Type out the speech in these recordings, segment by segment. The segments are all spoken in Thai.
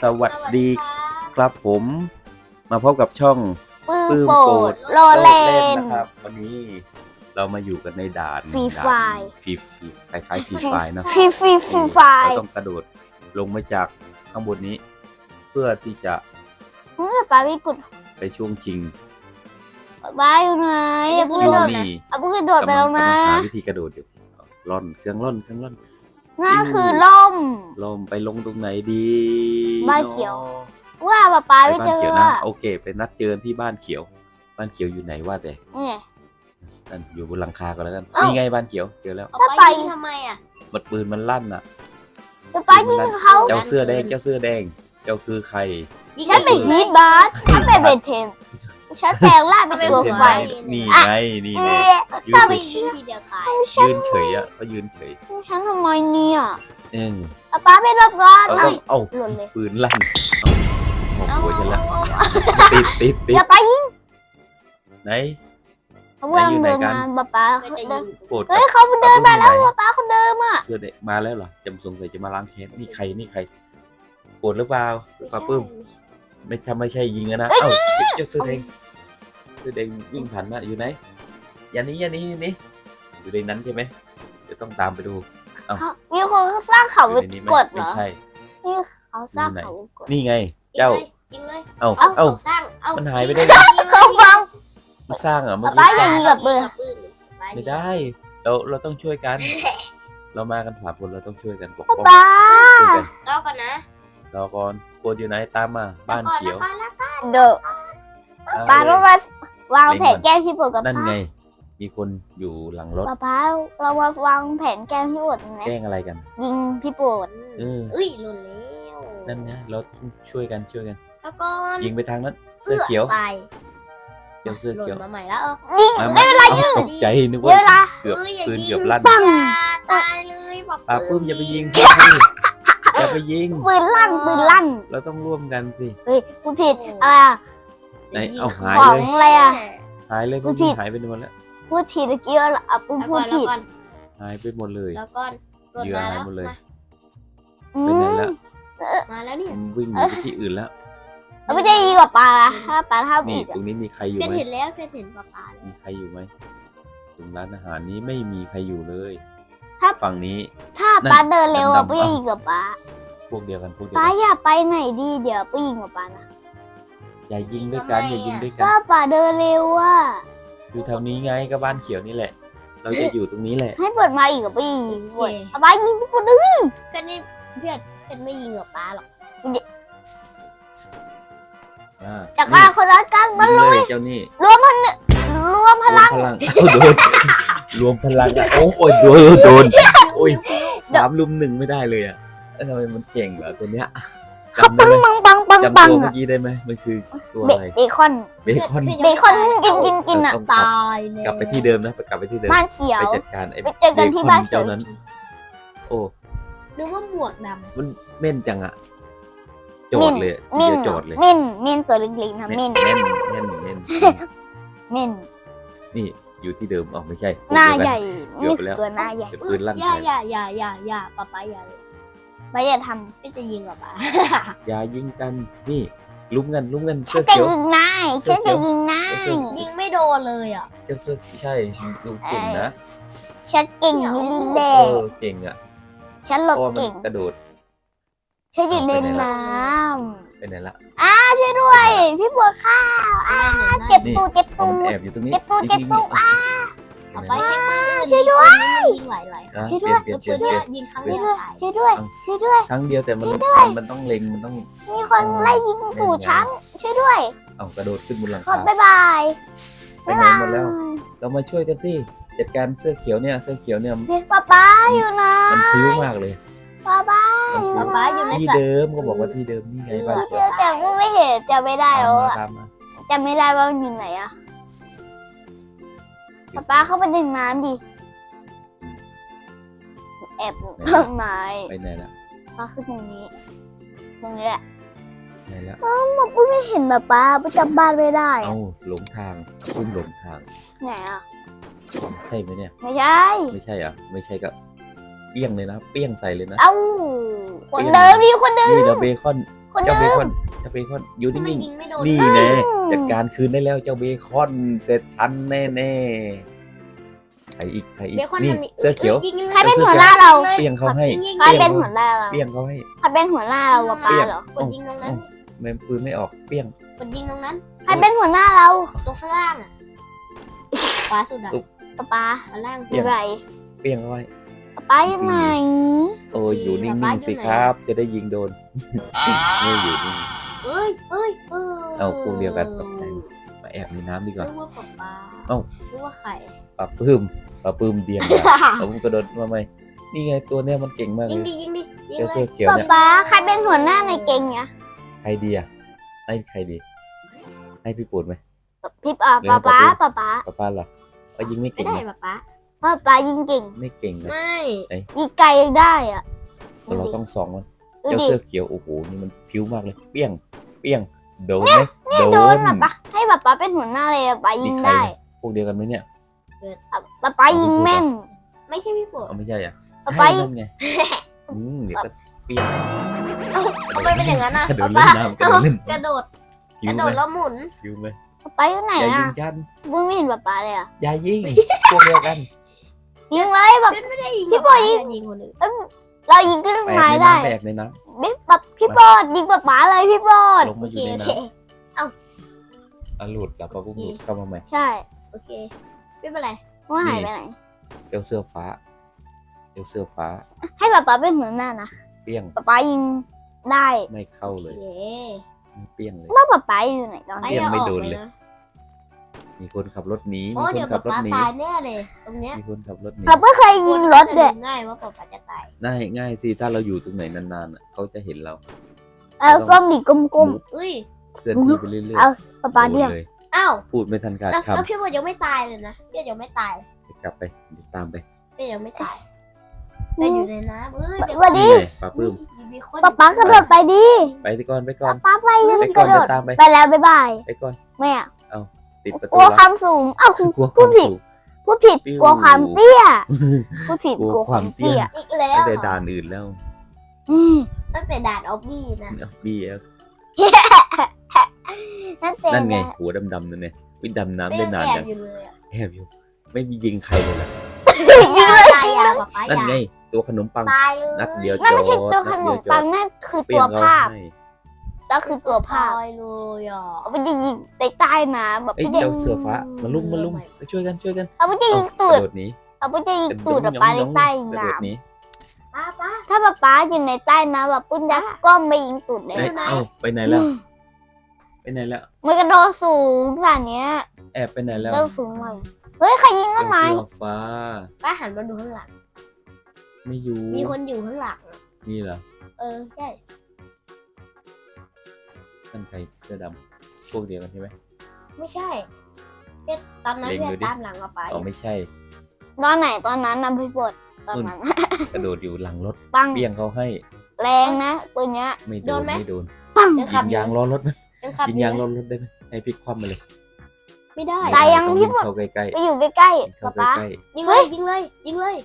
สวัสดีครับผมมาพบกับช่องปื้ปื้มมโปโปรรดดโลเลนนะครับ วันนี้เรามาอยู่กันในด่านฟรีไฟล์ฟรีฟรีคล้ายๆฟรีไฟล์นะฟรีฟรีฟรีไฟเราล์ต้องกระโดดลงมาจากข้างบนนี้ เพื่อที่จะเมื่อป้าวิกุดไปช่วงชิงป้าอยู่ไหนอย่าเพิ่งกระโดดนี่อย่าเพิ่งกระโดดไปกำลัแล้วงนะกำลังหาวิธีกระโดดอยู่ล่อนเครื่องล่อนเครื่องล่อน นั่นคือล่ม ลมไปลงตรงไหนดีบ้านเขียว ว่าป้าป้าไปไม่บ้าเจนอเขียวนะโอเค ไปนัดเจอที่บ้านเขียว บ้านเขียวอยู่ไหนว่าแต่นี่ไงนั่นอยู่บนหลังคาก็แล้วกันเอ้านี่ นี่ไงบ้านเขียวเจอแล้วเอาถ้าไป ไปยิงทำไมอะ มันปืนมันลั่นอะป้าป้ายิงเขาเจ้าเสื้อแดงเจ้าเสื้อแดง เจ้าคือใคร ยิงฉันเป็นฮีทบาสฉันเป็นเบนเทน ฉันแปลงร่างเป็นตัวไฟนี่อะไงนี่เอ๊ไงะยืนถ้าเฉไม่ยยิงทีเดียวตายยืนเฉยอะก็ยืนเฉยฉันทำไมเนี่ยเองป้าป้าไม่รับร้อนเอาเอาเอาหล่นเลยปืนลั่นเอาหมอกหัวฉันละเอาติดติดติอดย่าไปยิงไหนเขากำลังไหนอยู่ไหนเดินกัมานป้าป้าไม่เขาจะเดิยินงโปรดเฮ้ยเขาเดินมาแล้วป้าป้าเขาเดินมาเสื้อแดงมาแล้วเหรอจำสงสัยจะมาล้างแค้นนี่ใครนี่ใครโกรธหรือเปล่าป้าปื้มไม่ทำไม่ใช่ยิงอะนะเอ้าเจ้าเสื้อแดง เสื้อแดงวิ่งผ่านมาอยู่ไหนอย่านี้อย่านี้อย่านี้อยู่ในนั้นใช่ไหมเดี๋ยวต้องตามไปดูเขามีคนเขาสร้างเขาอยู่วิในนี้ไหมกดเหรไม่อใช่ นี่เขาสร้างเขาวิกดนี่ไง เจ้า ยิงเลยเอ้าเอาเอ้าสร้างเอามัมันหายไปได้ไง เขาฟัง มันสร้างเหรอะเมื่อป๊ากี้ ป๊ายิงกับปืน ไม่ได้ เราเราต้องช่วยกัน เรามากันสามคนเราต้องช่วยกันปกป้องป้าช่วยกันรอก่อนนะรอก่อนโกดอยู่ไหนตามมา บ้านเขียวรอก่อนนะก่อนเดอะตามป้าเลต้อยงมา วางแผนแกล้งพี่ปวดกับนั่นป้าไง มีคนอยู่หลังรถ ป้าป้าเรามาวางแผนแกล้งพี่ปวดไหมแกล้งอะไรกัน ยิงพี่ปวดเออเอ้ยหล่นแล้วนั่นไงเราต้องช่วยกันช่วยกัน แล้วก่อนยิงไปทางนั้น เสื้อเขียวตายเจ้าเสื้อหล่เขียวนมาใหม่แล้วเออยิงมาไม่เป็นไรอ้าตกใจนึกเดี๋ยวเวว่าลาเกือบอ้ยย่าปืนยิงเกือบลั่น ปัง อย่าตายเลยปปาปื้มอย่าไปยิงอย่าไปยิง ปืนลั่นปืนลั่น เราต้องร่วมกันสิ เฮ้ยกูผิดอ่า ไหนเอาหายขอเลงยอะไรอะ หายเลยพูพวดกผินี้ดหายไปหมดแล้วพูดทีตะกี้ว่าอะปืนแล้วพูก่อดนแล้วผิดก่อนหายไปหมดเลยแล้วก่อนหล่นเหยื่อมาหายแล้วหมดเลยมาอืไปไหนม แล้วมาแล้วเนี่ยมันวิ่งหนีไปที่อื่นแล้วเอาไม่ได้ยิงกับปลานะถ้าปลาถ้านี่อีกตรงนี้มีใครอยู่เพื่อนไหมเห็นแล้วเพื่อนเห็นปลาปลาแล้วมีใครอยู่ไหมตรงร้านอาหารนี้ไม่มีใครอยู่เลยถ้าฝั่งนี้ ถ้าปลาเดินเร็วอะดำๆปุ้ยยิงกับปลาพวกเดียวกันพวกเดียวปลากันอย่าไปไหนดีเดี๋ยวปุ้ยยิงกับปลานะ อย่ายิงด้วยกันอย่ายิงด้วยกัก็นปลาเดินเร็วอะอยู่แถวนี้ไงก็บ้านเขียวนี่แหละ เราจะอยู่ตรงนี้แหละ ให้เปิดมาอีกกับปุ้ยยิงด้วยเอาปลายิงพี่ปุ้ยดึงเพื่อนนี่เพื่อนเพื่อนไม่ยิงกับปลาหรอกอ่าจากการคนรักกันยิมางเลยเจ้านี่รวมพลังรวมพลังเอาโดนรวมพลังอะโอ้โหโดนโดนโอ้ยสามลุมหนึ่งไม่ได้เลยอะเอ้ยทำไมมันเก่งเหรอตัวเนี้ย เขาจำได้ปังไหมปังปังปังจำปังตัวเมื่อกี้ได้ไหมมันคือตัวเบอะไรเบคอนเบคอนเบคอนกินกินกินอะต้องกลับตายเลยกลับไปที่เดิมนะไปกลับไปที่เดิมบ้านเขียวไปจัดการไอ้ไปเจอกันที่บ้านเขียวเจ้านั้น โอ้นึกว่าหมวกดมันเม่นจังอะโจดเลยอะมินเดี๋ยวโจดเลยมินมินตัวเล็กๆนะมินเม่นเม่นเม่นมินนี่อยู่ที่เดิมอ๋อไม่ใช่หน้าเดียวกัใหญ่เดี๋ยวไปแล้วตัวหน้าใหญ่เป็นำปืนลั่นอย่าใส่อย่าอย่าอย่าอย่าปลาปลาอย่าเลย ไม่อย่าทไม่จะยิงกับปลาอย่ายิงกันนี่ลุ้มกันลุ้มกันำเสื้ฉัอนจะเขียว ยิงนายฉันจะยิงนายเสื้อเขียวยิงไม่โดนเลยอะเจ้าเสื้อใช่ดูเก่งนะฉันเก่งมิลเล่เออเก่งอะฉันหลเพบราะว่ามันเก่งกระโดด ฉันอยู่ในไปไหนล่ะ น้ไปไหนละำอ้าช่วยด้วยพี่บัวข้าวอ้าเจ็บนี่ตูเจ็บเอาตูมันแอบอยู่ตรงนี้เจ็บตูนี่เจ็บตูนี่อ้า เอาไปไปไหนให้ปืนช่วยด้วยยิงหลายหลายละช่วยด้วยเปลี่ยนเปปืลี่ยนนเปลี่ยน ยิงครั้งเดียวตายช่วยด้วย ช่วยด้วย ครั้งเดียวแต่มันมันต้องเล็งมันต้องมีคนไล่ยิงตูฉันช่วยด้วย เอากระโดดขึ้นบนหลังขอคาบ๊ายบายไปไหนหมดแล้ว เรามาช่วยกันสิจัดการเสื้อเขียวเนี่ยเสื้อเขียวเนี่ยเรียกป้าป้าอยู่นะมันพลิ้วมากเลยป้าป้ามันอยู่พลิ้วนะป๊าอยู่ในที่สระเดิมก็บอกว่าที่เดิมนี่ไงบ้านเจเขียวอแต่ก็ไม่เห็นจำไม่ได้ตามแล้วมาอะตามมาจำไม่ได้ว่ามันอยู่ไหนอะ ป้าป้าเข้าไปดึงน้ำดิแอบต้นไม้ไปไหนละป้าขึ้นตรงนี้ ตรงนี้แหละไหนละมาปุ้ยไม่เห็นป้าป้าปุ้ยจำบ้านไม่ได้เอาหลงทางพุ่มหลงทางไหนอะใช่ไหมเนี่ย ไม่ใช่ ไม่ใช่เหรอะ ไม่ใช่ก็เปี้ยงเลยนะ เปี้ยงใส่เลยนะ เอ้าคนเดิมดิคนเดิมนี่เราเบคอนคนคนเจ้า เบนึงคอนเจ้าเบคอนอยู่ทำไมนิ่งยิงไม่โดนๆนี่แน่จัดการคืนได้แล้วเจ้าเบคอนเสร็จฉันแน่แน่ๆใครอีกใครอีกเบคอนนี่มันมีเสื้อเขียว ยิงยิงใครเป็นหัวหน้าเราเปี้ยงเขาให้ยิงยิงใครเป็นหัวหน้าเราเปี้ยงเขาให้ ใครเป็นหัวหน้าเราวะป้าเหรอกดยิงตรงนั้นแม่ปืนไม่ออกเปี้ยงกดยิงตรงนั้นใครเป็นหัวหน้าเราตรงข้างล่างอะขวาสุดอะป๊าป๊าข้างล่างอเปี้ยยู่งไหนเปี้ยงเขาให้ป๊าป๊าอยู่ไหน โอ้ยอยู่นิ่ป๊างป๊าๆสิอยู่ไหนครับ จะได้ยิงโดนไม่อยู่นิ่ง เอ้ยเอ้ยเอ้ยเอาพวกเดียวกันตกใจมาแอบในน้ำดีกว่านึกว่าป๊าป๊าเอ้านึกว่าไข่ปลาปื้มปลาปื้มเดียงมาเอาผมกระโดดมาไหมนี่ไงตัวเนี้ยมันเก่งมากยิงเลยดิยิงดิยิงเจ้าเลเสื้อยเขียวป๊าเนี่ยป๊าใครเป็นหัวหน้าในเก่งเนี่ยใครดีอะให้ใครดี ให้พี่ปูดไหม พี่ป๊าป๊าป๊า ป๊าป๊าป้าป้าเหรอว่ายิงไม่ไม่เก่งได้นะป๊าป๊าป๊าป๊ายิงเก่ง ไม่เก่งนะ ไม่ ยิงไกลยังได้อะแต่เราต้องสองมันดู เจ้าดิเสื้อเขียวโอ้โหนี่มันพิ้วมากเลยเปี้ยงเปี้ยงโดนไหมโดโดนนอะป๊าให้ป๊าป๊าเป็นหัวหน้าเลยอะป๊ายิอีกงใครได้เนี่ยพวกเดียวกันไหมเนี่ยอะป๊าป๊ายิงแม่น ไม่ใช่พี่ปวดเอาไม่ใช่อะป๊าใช่ป๊ายิงนั่นไงอืมเดี๋ยวก็เปี้ยงทำไมเป็นอย่างนั้นอะกระโดป๊าดป๊าเล่นน้ำกระโดดเล่นกระโดดพิ้กวระไหมโดดแล้วหมุน พิ้วไหมป๊าป๊าอยู่ไหนอย่ายิอะงฉันบุ้งไม่เห็นป๊าป๊าเลยอะอย่ายิงพวกเดียวกันยิงเลยแบบไม่ได้ยิงพี่ปอยยิงยิงคนอื่น เรายิงขึ้นแบไม้กในได้น้ำแบกในน้บิ๊กแบบพี่บอดยิงป๊าป๊าเลยพี่บอดำลงโอมาอเคยู่ในโอเคน้ำอะหลุดแล้วปะปุ๊บหลุดเข้ามาใหม่ ใช่โอเคไม่เป็นไรว่าหายไปไหน เอวเสื้อฟ้า เอวเสื้อฟ้า ให้ป๊าป๊าเป็นหัวหน้านะเปี้ยงป๊าป๊ายิงได้ไม่เข้าเลยโอเคเปี้ยงเลยว่าป๊าป๊าอยู่ไหนตอนไปนี้ยังอาไม่ออกโดนเลยนะ มีคนขับรถหนีโอ้มีคเดี๋ยนวขัป๊าบรถหนีป๊าตายแน่เลย ตรงเนี้ยมีคนขับรถหนีเราไม่เคยยิงรถเลยง่ายว่าป๊าป๊าจะตายง่ายง่ายสิถ้าเราอยู่ตรงไหนนานๆอะเขาจะเห็นเราเออก้มดิก้มก้มเอ้ยเคลื่อนที่ไปเรื่อยเอาป๊าๆป๊าเดียวโดนเลยอ้าวพูดไม่ทันขาดแล้วคแล้วพี่บอลยังไม่ตายเลยนะพี่ยังไม่ตายำกลับไปเดี๋ยวตามไปพี่ยังไม่ตายแต่อยู่ในน้ำเอ้ยสวัสดีนี่ไงป้าปื้มมีคนป๊าป๊ากระโดดไปดิไปที่ก่อนไปก่อนป๊าไปเลยไปกก่อนระโดเดี๋ยดวตามไปไปแล้วบ๊ายบายไปก่อน แม่ อะติดประกตูลัวแล้ความสูงอ้าวคุณกลัวคพูวาดมผิดสูง พูดผิดปิ้ว กลัวความเตี้ยพูดผิดกลัวกลัวความเตี้ยอีกแล้วตั้งแต่ด่านอื่นแล้วอืมตั้งแต่ด่านออบบี้นะเอาบี้เอานั่นเป็นนั่นไงหัวดำๆนั่นไงวิดำน้ำได้นานแอจับงอยู่เลยอะแอบอยู่ไม่มียิงใครเลยล่ะยิงเลยตายยาป๊าป๊านั่นยาไงตัวขนมปังตายเลยนัดเดียวนั่นไม่ใช่ตัวขนัดนเดียมจบปังนั่นคือเปรี้ตัยวงเขภาพให้ ก็คือตัวภาพตายเลยอะเอาไปยิงยิงในใต้น้ำแบบเอ้ยพี่เด็กเจ้าเสือฟ้ามาลุ่มมาลุ่มไปช่วยกันช่วยกันเอาไปยิงกตูระดโดดหนีเอาไปยิงตูดแบบไปในใต้กระน้โดดหนีป้าป้าำถ้าป๊าป๊าอยู่ในใต้น้ำแบบปุ้นยักษ์ก้มไปยิงตูดได้เอ้ยไหนเอ้าไปไหนแล้ว ไปไหนแล้ว มันกระโดดสูงขนาดเนี้ยแอบไปไหนแล้วโดดสูงเลยเฮ้ยใครยิงต้นไม้เจ้าเสือฟ้า ป้าหันมาดูข้างหลัง ไม่อยู่มีคนอยู่ข้างหลังอะนี่เหรอ เออใช่ ท่านใครเสื้อดำพวกเดียวกันใช่ไหมไม่ใช่เพชรตอนนั้นเล็งเพดูชรดิตามหลังเราไปอ๋อไม่ใช่ตอนไหนตอนนั้นนำพี่ปวดตอนนั้นกระโดดอยู่หลังรถปังเปี้ยงเขาให้ แรงนะตัวเนี้ยไม่โดนไม่โดนปังยังยิขับงอยู่ยางล้อรถไหมยังขับยิงอยู่ยางเลล้อยรถได้ไหมให้พลิกคว่ำมาเลย ไม่ได้ตายยังต้องพี่วิ่งปวดเข้าใกล้ไปอยู่ใกล้ๆๆเข้าป๊าใกป๊าล้ยิงเลยยิงเลย ยิงเลย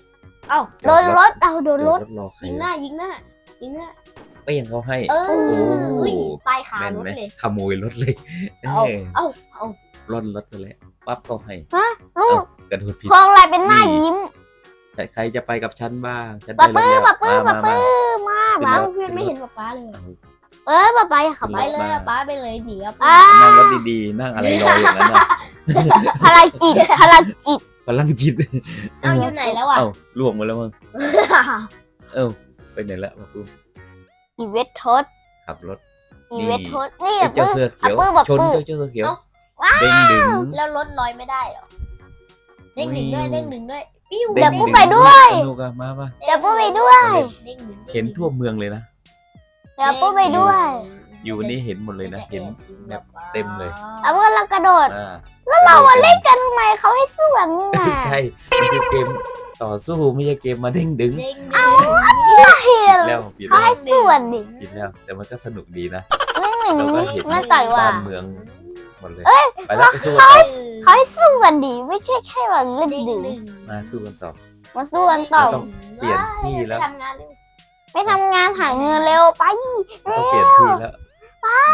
เอ้าๆโดนรถเอาโดนจรอถดรถรอใครยิงหน้ายิงหน้ายิงหน้า เปี้ยงเขาให้ เออโอ้ อุ้ยตายขาแม่นรถไหมเลย ขโมยรถเลยเอาเอ้ยเอาเอาร่อนรถไปเลยปั๊บเขาให้ลูกกระโดดผิดพวงอะไรเป็นหน้ายิ้มแต่ใครจะไปกับฉันบ้างฉันป๊าได้รถปื้แล้วป๊าปื้มาป๊ามาปื้มามากขึ้นแล้รวถเพื่อนไม่เห็นป๊าป๊าเลยเอาเอ้ยป๊าไปขับไปไปเลยอะป๊าไปเลยหนีอะอ่านั่งรถดีๆ นั่งอะไรรออย่างนั้นอะพลังจิตพลังจิตพลังจิตเอาอยู่ไหนแล้วอะเอ้าล่วงมาแล้วมั้งเอ้าไปไหนละมาปุ๊บ อีเวททศขับรถ อีเวททศนี่ไอ้เจ้าปื้เสื้อเขียว ปื้แบบชนปื้เจ้าเสื้อเขียว เอ้า เด้งดึง แล้วรถลอยไม่ได้เหรอ เด้งดึงด้วยเด้งดึงด้วยปิ้วเดี๋ยวด้งปุ๊บดึงไปด้วย สนุกอะมามาเดี๋ยวปุ๊บไปด้วย เด้งดึงด้งดึงเห็นทั่วเมืองเลยนะ เดี๋ยวปุ๊บไปด้วยอยู่นี่เห็นหมดเลยนะ เห็น แบบเต็มเลยแล้วก็เรากระโดด อ่าแล้วเราอะเล่นกันทำไมเขาให้สู้กันนี่นะใช่มันคือเกมต่อสู้ไม่ใช่เกมมาเด้งดึง เด้งดึง เฮียแล้วผิดเขาแล้วให้สู้กันดิผิดแล้ว แต่มันก็สนุกดีนะนั่นหนึ่งเราก็เห็นนั่นต่อยว่าบ้านเมืองหมดเลย ไปแล้วไปสู้กันเขาต่อเขาให้สู้กันดิไม่ใช่แค่แบบเล่นเด้งดึงดึงมาสู้กันต่อ มาสู้กันต่อเราต้องเปลี่ยนที่แล้วไปทำงานเร็วไปทำงานหาเงินเร็วไปต้องเปลี่ยนที่แล้ว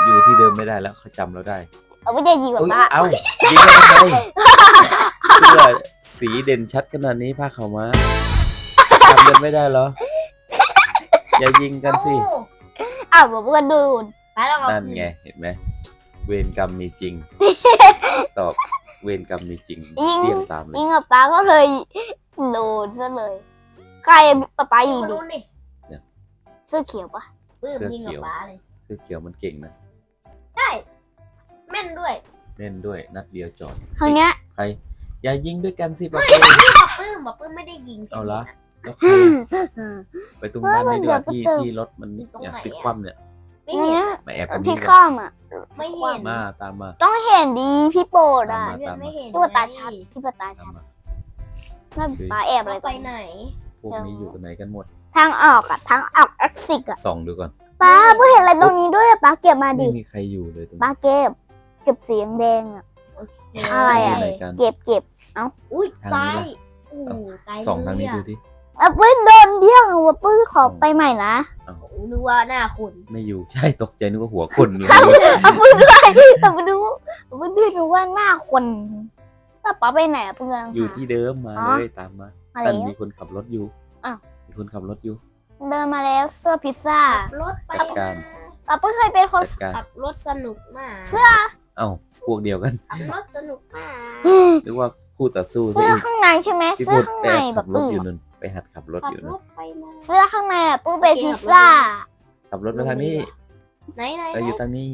อยู่ที่เดิมไม่ได้แล้วเขาจำเราได้เอาไม่จะยิงแบบอุ๊ยป้าเอ้ายิงกันทำไมเสื้อสีเด่นชัดขนาดนี้ผ้าขาวม้าจำกันไม่ได้เหรอ อย่ายิงกันสิอ้าวแบบว่าดูนไปลองเอานั่นคืนไงเห็นไหมเวรกรรมมีจริง ตอบเวรกรรมมีจริงเรียงตามเลยยิงกับป้าก็เลยโดนซะเลย ใครป้าป้ายิงมาดิดูนี่เสื้อเขียวปะปื้มยิงกับป้าเลยเสื้อเขียวมันเก่งนะใช่แม่นด้วยเล่นด้วยนัดเดียวจอดครั้งเนี้ยใคร อย่ายิงด้วยกันสิป้าบอกปื้มบอกปื้มไม่ได้ยิงเอาละ แล้วใครไปตรงบ้านนี้ดีกว่าที่ที่รถมันเนี่ยพลิกคว่ำเนี่ยไม่เนี้เห็นยมาแอบกันพี่นี่ข้ามอะ ไม่เห็นมาตามมา ต้องเห็นดีพี่โปรดอะตามไม่เห็นพี่ว่าตาชัดพี่ว่าตาตาชัมดมานั่นป้าแอบอะไรไปไหน พวกนี้อยู่กันไหนกันหมด ทางออกอะทางออกแอคซิกอะส่องดูก่อนป้าเพิ่งเห็นอะไรตรงนี้ด้วยอะป้าเก็บมาไม่ดิมีใครอยู่เลยตรงป้านี้เก็บเก็บสีแดงๆอะอะไรอะยู่ไหนกันเก็บเก็บอุ้ยทางตานี้ยล่ะโอ้โหตายส่องทางนี้เล ยดูอะดิอะปื้นโดนเดี่ยงอะว่าปื้นขอไปใหม่นะโอ้โหนึกว่าหน้าคุณไม่อยู่ใช่ตกใจนึกว่าหัวคนเลยเอาปื้นด้วยแต่มาดูปื้นดูดูว่าหน้าคนป้าป้าไปไหนอะเพื่อนอยู่ที่เดิมมาอ๋อเลยตามมามานั่แล้นวมีคนขับรถอยู่อ้าวมีคนขับรถอยู่ เดินมาแล้วเสื้อพิซซ่ารถไปจัดการป้าปื้นเคยเป็นคนจัดการขับรถสนุกมาก เสื้อเอ้าพวกเดียวกันขับรถสนุกมากหรือว่าคู่ต่อสู้ซะเสื้ออีกข้างในใช่ไหมที่เสื้พูอดข้างแอในบแบขับบรถปื้อยู่นนั่น ไปหัดขับรถขับอยู่รนั่นถไปมาเสื้อข้างในอะปื้นเป็นพิซซ่า ขับรถมาทางนี้ไหนไหนเราอยู่ทางนี้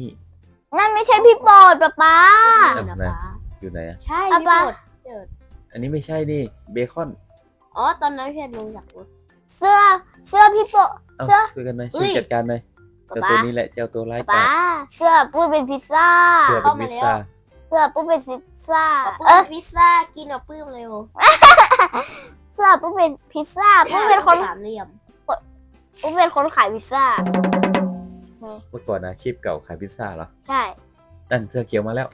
นั่นไม่ใช่พี่โปรดป้าป้าไหนไหนนะป๊าอยู่ไหนอะใช่อะพี่ป๊าโปรดอันนี้ไม่ใช่นี่เบคอนอ๋อ ตอนนั้นพี่ลงจากรถ เสื้อเสื้อพี่โปรด เอ้าเสื้อช่วยกันหน่อยอุ้ช่วยยจัดการหน่อยเจ้าป๊าตัวนี้แหละเจ้าตัวร้ายกาป้าจเสื้อปุ้ยเป็นพิซซ่า เสื้อเป็นพิซซ่าเสื้อปุ้ยเป็นพิซซ่าปื้เออมพิซซ่ากินกับปื้มเร็ว เสื้อปุ้ยเป็นพิซซ่าปุ้ยเป็นคนสามเหลี่ยมปุ้ยเป็นคนขายพิซซ่าเมื่อก่อนอาชีพเก่าขายพิซซ่าเหรอ ใช่นั่นเสื้อเขียวมาแล้ว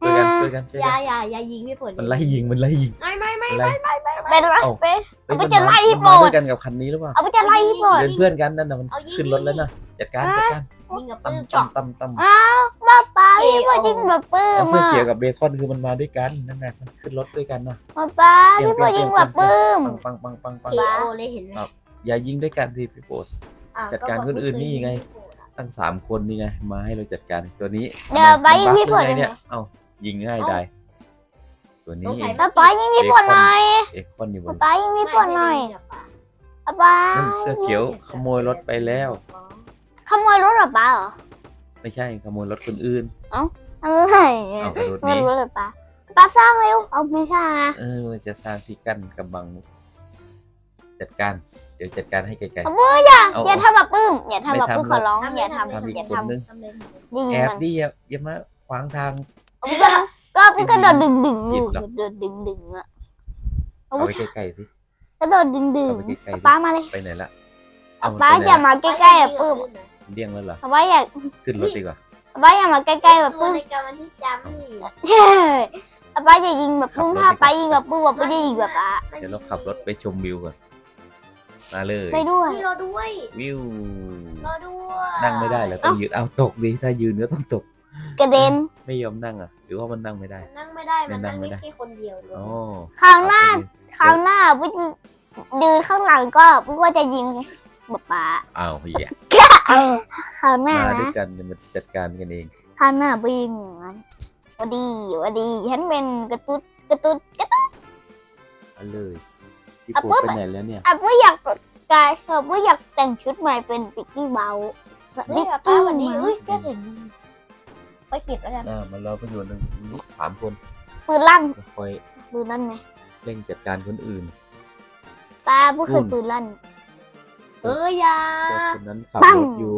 ช่วยกันช่วยกันช่วยอย่ากันอย่าอย่ายิงพี่โปรดมันไล่ยิงมันไล่ยิง ไม่ไม่ไม่มันไล่เป็นอะไรเอ้าเป็นเฮ้ยเอาไปมันจะมาไล่ให้มันมาหมดด้วยกันกับคันนี้หรือเปล่าเอาไปจะไล่พี่โปรดเป็นเพื่อนกันนั่นน่ะมันเอายิงขึ้นรถแล้วนะจัดการจัดการยิงกับตั้ปื้มมตั้จ่อมตั้มตั้มอ้าว ป้าป้าเคพี่โอโปรดยิงแบบปื้มเอาเสื้ออะเขียวกับเบคอนคือมันมาด้วยกันนั่นแหละมันขึ้นรถด้วยกันนะป้าป้าพี่โปรดยิงแบบปื้มปังปังปังปังปังเคโอเลยเห็นไหมครับอย่ายิงด้วยกันที่พี่โปรดอะจัดการคนอื่นนี่ไงก็บอกว่าตั้งสามคนนี่ไงมาให้เราจัดการตัวนี้เดี๋ยวไปยิงมันพี่โปรบั๊ดกหได้อไหมเนี่ยเอ้ายิงง่ายได้ตัวสนี้งสัยป้าป้ายิงพี่โปรดหน่อยเอ็กคอนอยู่บป้านป้ายิงพี่โปรดหน่อยไม่ไม่ป้าป้านั่นเสื้อเขียวขโมยรถไปแล้ว ขโมยรถเหรอป้าเหรอ ไม่ใช่ขโมยรถคนอื่น อะไรเนี่ยเอากระโดดหเงินนี้รถเหรอป้าป้าสร้างเร็ว เอาไม่ใช่นะเออมันจะสร้างที่กั้นกำบัง จัดการ เดี๋ยวจัดการให้ไกล เอามืออย่าเอาอย่าทำแบบปื้ม อย่าทำแบบไม่ทำปื้มขอร้องทำเลยอย่าทำทำเลยอย่าทำทำเลยทำเลยยิงๆแอบมันดิอย่าอย่ามาขวางทาง เอาปื้มก็ปื้มกระโดดดึงดึงผิดึดงหรอกกระโดดดึงดึงอะเอาเอาไปใกล้ๆสิ กระโดดดึงดึงเอาไปใกล้ๆดิ ป้ามาเลยไปไหนละเอามันป้าไปไหนอย่าละมาใกล้ๆอะปื้ม เดี่ยงแล้วเหรอป้าอย่าขึ้นรถดีกว่าป้าอย่ามาใกล้ๆแบบปืปื้นมในการวันที่จำนี่ใช่ป้าอย่ายิงแบบปื้มขับรถถ้าป้ายิงแบบปื้มแบบปื้มจะยิงแบบป้าเดี๋ยวเราขับรถไปชมวิวก่อนมาเลยไปด้วยรอด้วยวิวรอด้วยนั่งไม่ได้แล้วต้องยืนเอาตกดิถ้ายืนก็ต้องตกกระเด็นไม่ยอมนั่งอะ หรือว่ามันนั่งไม่ได้ นั่งไม่ได้มันนั่งไม่ได้แค่คนเดียวเลยอ๋อคราวหน้าเอไปคราวหน้าปื้มยืนข้างหลังก็ปื้มว่าจะยิง แบบป้าอ้าวเฮียคราวหน้ามาด้วนะยกันเนี่ยมันจัดการกันเอง คราวหน้าปื้มงั้นหวัดดีหวัดดีฉันเป็นกระตุ้ดกระตุ้ดกระตุ้ด เอาเลยพี่อะปูปุ๊บ ไปไหนแล้วเนี่ย อะปื้มอยากกายเออปื้มอยากแต่งชุดใหม่เป็นปิกกี้เบลนี่นิกป้ากี้วันนี้มั้งเฮ้ยก็เห็นไปเก็บแล้วกันอ่ามันรอประโยชน์หนึ่งสามคนปืนลั่นคอยปืนลั่นไหมเร่งจัดการคนอื่นตาปื้มเคยปืนลั่น เอออย่าเจ้าคนนั้นขับปังรถอยู่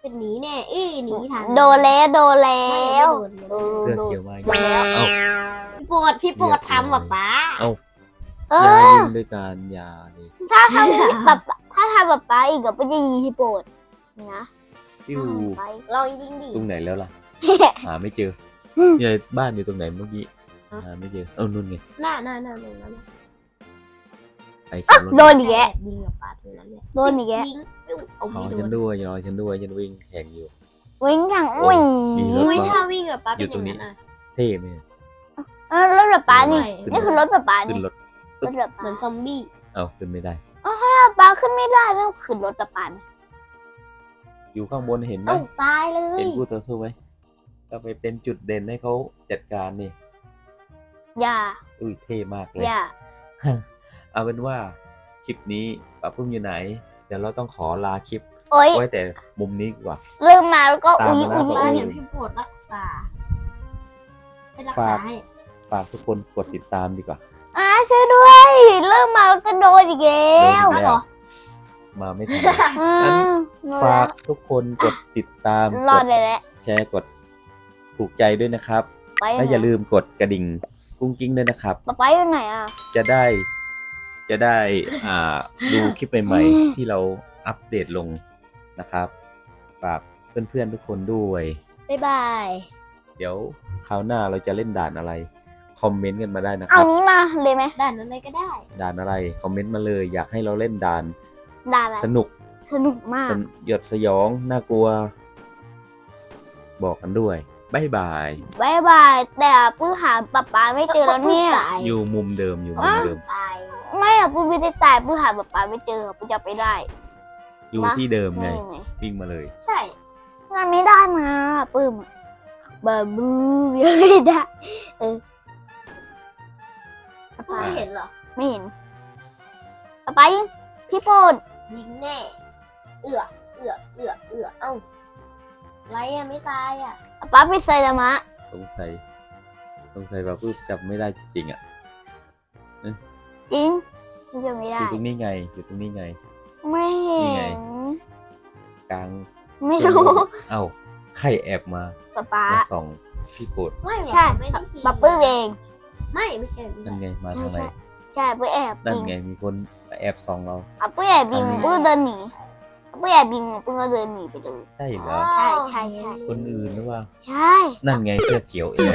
เป็นหนีแน่อี้หนีทันโดนแล้วโดนแล้ไม่วโดนเสื้อเขียวมาอีกโดนแล้วเอ้าพี่โปรดพี่โปรดทำแบบป้าเออย่าอยิงด้วยการอย่าดิถ้าทำแบบถ้าทำแบบป้าอีกก็ไม่จะยิงที่โปรดนะปิ้วไปลองยิงดิตรงไหนแล้วล่ะ หาไม่เจอเนี่ยบ้านอยู่ตรงไหนเมื่อกี้หาไม่เจอ เอานู่นไง หน้าหน้าหน้าหน้าหน้า ไปขับรถโดนอีกแล้วยิงกับป้าทีนั้นแหละโดนอีกแล้วยิงปิ้วเอารอไม่โดฉันนด้วยรอฉันด้วยฉันวิ่งแข่งอยู่ วิ่งอย่างอุ้ยมีรถไม่บัสถ้าวิ่งกับป๊าอยู่เป็นอตรย่างงนี้นั้นอะเท่ไหมเออรถแบบป้านี่ไม่นี่คือรถแบบป้าขึ้นี่นรถรถแบบเหมือนซอมบี้เอาขึ้นไม่ได้ป้าขึ้นไม่ได้ต้องขึ้นรถแบบป้านี่อยู่ข้างบนเห็นไหมเอ้าตายเลยเห็นคู่ต่อสู้ไหมก็ไปเป็นจุดเด่นให้เขาจัดการนี่อย่าอุ้ยเท่มากเลย อย่า เอาเป็นว่าคลิปนี้ป้าปุ้มอยู่ไหน เดี๋ยวเราต้องขอลาคลิปโอ๊ยไว้แต่มุมนี้ดีกว่าเริ่มมาแล้วก็ตามอุ้ยมานะอุ้ยบอกป้าเลยเห็นพี่โปรดรักษาไปรักฝาษากให้ ฝากทุกคนกดติดตามดีกว่าอ่าช่วยด้วย เริ่มมาแล้วก็โดนอีกแล้วโดนอีกแล้วมาไม่ทัน อืงั้นมฝากทุกคนกดติดตามรกอดดเลยแหละแชร์กดถูกใจด้วยนะครับ ไปและอย่าลืมกดกระดิ่งกุ้งกิ้งด้วยนะครับป๊าป๊าอยู่ไหนอะ จะได้ จะได้อ่าดูคลิปใหม่ๆ ที่เราอัปเดตลงนะครับฝากเพื่อนๆทุกคนด้วย บ๊ายบาย เดี๋ยวคราวหน้าเราจะเล่นด่านอะไร คอมเมนต์กันมาได้นะคเอารับ นี้มาเลยไหมด่านอะไรก็ได้ ด่านอะไร คอมเมนต์มาเลย อยากให้เราเล่นด่านด่าอะไรสนุกสนุกมาก สนหยดสยองน่ากลัว บอกกันด้วยบายบายบายบาย แต่ปื้อหาป๊าป๊าไม่เจอแล้วเนี่ยตายอยู่มุมเดิมอยู่มุมเดิม ตาย ไม่อะปื้อไม่ได้ตายปื้อหาป๊าป๊าไม่เจอปื้อจะไปได้ อยู่มาที่เดิมไงนี่ไงวิ่งมาเลย ใช่งานไม่ได้นะปื้มบาบูยังไม่ได้เออป๊าพูดป๊าไม่เห็นเหรอ ไม่เห็นป๊าป๊ายิงพี่โปรดยิงแน่เอือเอือเอือเอือเอ้าไรอะไม่ตายอะป๊าป๊าไปใส่ธรรมะสงสัยสงสัยว่าปุ๊บจับไม่ได้จริงๆอะจริง มันจะไม่อได้ ยู่ตรงนี้ไง อยู่ตรงนี้ไง ไม่เห็นี่ไง น กลางไม่รู้เอ้าใครแอบมา ป๊าป๊ามาส่องพี่โปรดไม่หรอกใช่ไม่ได้ยิงป๊าปื้มเอง ไม่ไม่ใช่ไม่นั่นใช่ไงมาใช่ทางไหนใช่ ใช่ปื้อแอบนั่นยิงไงมีคนแอบส่องเรา อะปื้อแอบยิงอันนี้ปื้อเดินหนีปื้อแอบยิงปื้อก็เดินหนีไปเลย ใช่เหรอ ใช่ใช่ใช่ คนอื่นหรือว่า ใช่ นั่นไงเสื้อเขียวเอง